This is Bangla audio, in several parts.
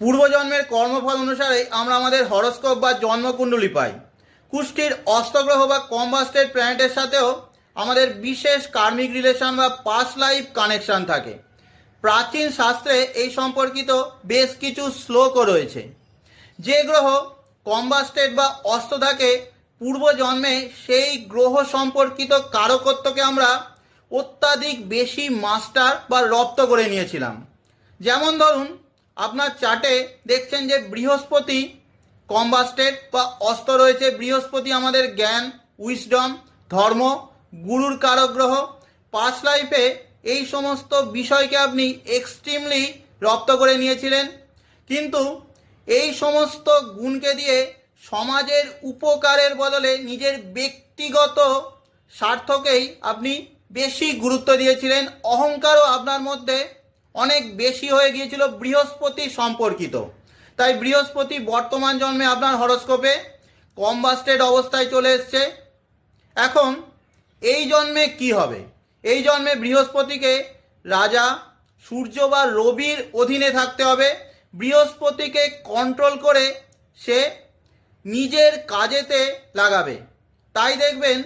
পূর্বজন্মের কর্মফল অনুসারে আমরা আমাদের হরস্কোপ বা জন্মকুণ্ডলী পাই। কুষ্টির অস্তগ্রহ বা কম্বাস্টেড প্ল্যানেটের সাথেও আমাদের বিশেষ কার্মিক রিলেশন বা পাস লাইফ কানেকশন থাকে। প্রাচীন শাস্ত্রে এই সম্পর্কিত বেশ কিছু শ্লোকও রয়েছে। যে গ্রহ কম্বাস্টেড বা অস্ত থাকে, পূর্বজন্মে সেই গ্রহ সম্পর্কিত কারকত্বকে আমরা অত্যাধিক বেশি মাস্টার বা রপ্ত করে নিয়েছিলাম। যেমন ধরুন আপনার চার্টে দেখছেন যে বৃহস্পতি কম্বাস্টেড বা অস্ত রয়েছে। বৃহস্পতি আমাদের জ্ঞান উইসডম ধর্ম, গুরুর কারগ্রহ। পাস লাইফে এই সমস্ত বিষয়কে আপনি এক্সট্রিমলি রপ্ত করে নিয়েছিলেন। কিন্তু এই সমস্ত গুণকে দিয়ে সমাজের উপকারের বদলে নিজের ব্যক্তিগত স্বার্থকেই আপনি বেশি গুরুত্ব দিয়েছিলেন। অহংকারও আপনার মধ্যে অনেক বেশি হয়ে গিয়েছিল বৃহস্পতি সম্পর্কিত। তাই বৃহস্পতি বর্তমান জন্মে আপনার হরস্কোপে কম্বাস্টেড অবস্থায় চলে এসছে। এখন এই জন্মে কি হবে? এই জন্মে বৃহস্পতিকে রাজা, সূর্য বা রবির অধীনে থাকতে হবে। বৃহস্পতিকে কন্ট্রোল করে সে নিজের কাজেতে লাগাবে। তাই দেখবেন,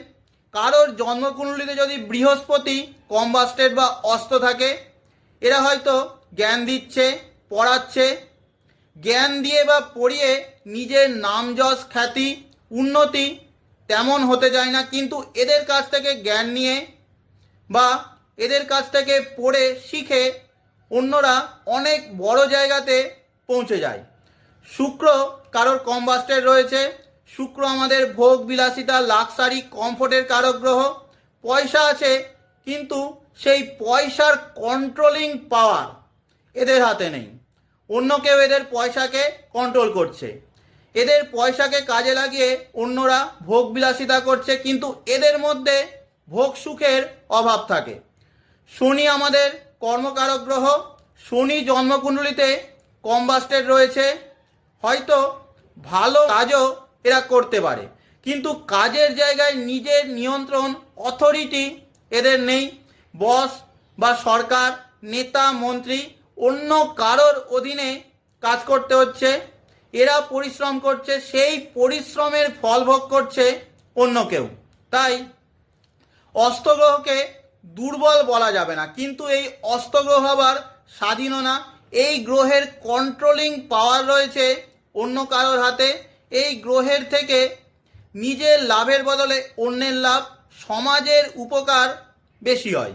কারোর জন্মকুণ্ডলিতে যদি বৃহস্পতি কম্বাস্টেড বা অস্ত থাকে এরা হয়তো জ্ঞান দিচ্ছে, পড়াচ্ছে। জ্ঞান দিয়ে বা পড়িয়ে নিজের নাম যশ খ্যাতি, উন্নতি তেমন হতে চায় না, কিন্তু এদের কাছ থেকে জ্ঞান নিয়ে বা এদের কাছ থেকে পড়ে শিখে অন্যরা অনেক বড় জায়গাতে পৌঁছে যায়। শুক্র কারোর কম্বাস্টেড রয়েছে। শুক্র আমাদের ভোগ, বিলাসিতা, লাক্সারি, কমফোর্টের কারক গ্রহ। পয়সা আছে কিন্তু সেই পয়সার কন্ট্রোলিং পাওয়ার এদের হাতে নেই। অন্য কেউ এদের পয়সাকে কন্ট্রোল করছে। এদের পয়সাকে কাজে লাগিয়ে অন্যরা ভোগ বিলাসিতা করছে, কিন্তু এদের মধ্যে ভোগ সুখের অভাব থাকে। শনি আমাদের কর্মকারক গ্রহ, শনি জন্মকুণ্ডলিতে কম্বাস্টেড রয়েছে, হয়তো ভালো কাজও এরা করতে পারে। কিন্তু কাজের জায়গায় নিজের নিয়ন্ত্রণ অথরিটি এদের নেই। বস বা সরকার, নেতা, মন্ত্রী, অন্য কারোর অধীনে কাজ করতে হচ্ছে। এরা পরিশ্রম করছে, সেই পরিশ্রমের ফল ভোগ করছে অন্য কেউ। তাই অস্তগ্রহকে দুর্বল বলা যাবে না। কিন্তু এই অস্তগ্রহ আবার স্বাধীনও না। এই গ্রহের কন্ট্রোলিং পাওয়ার রয়েছে অন্য কারোর হাতে। এই গ্রহের থেকে নিজের লাভের বদলে অন্যের লাভ সমাজের উপকার বেশি হয়।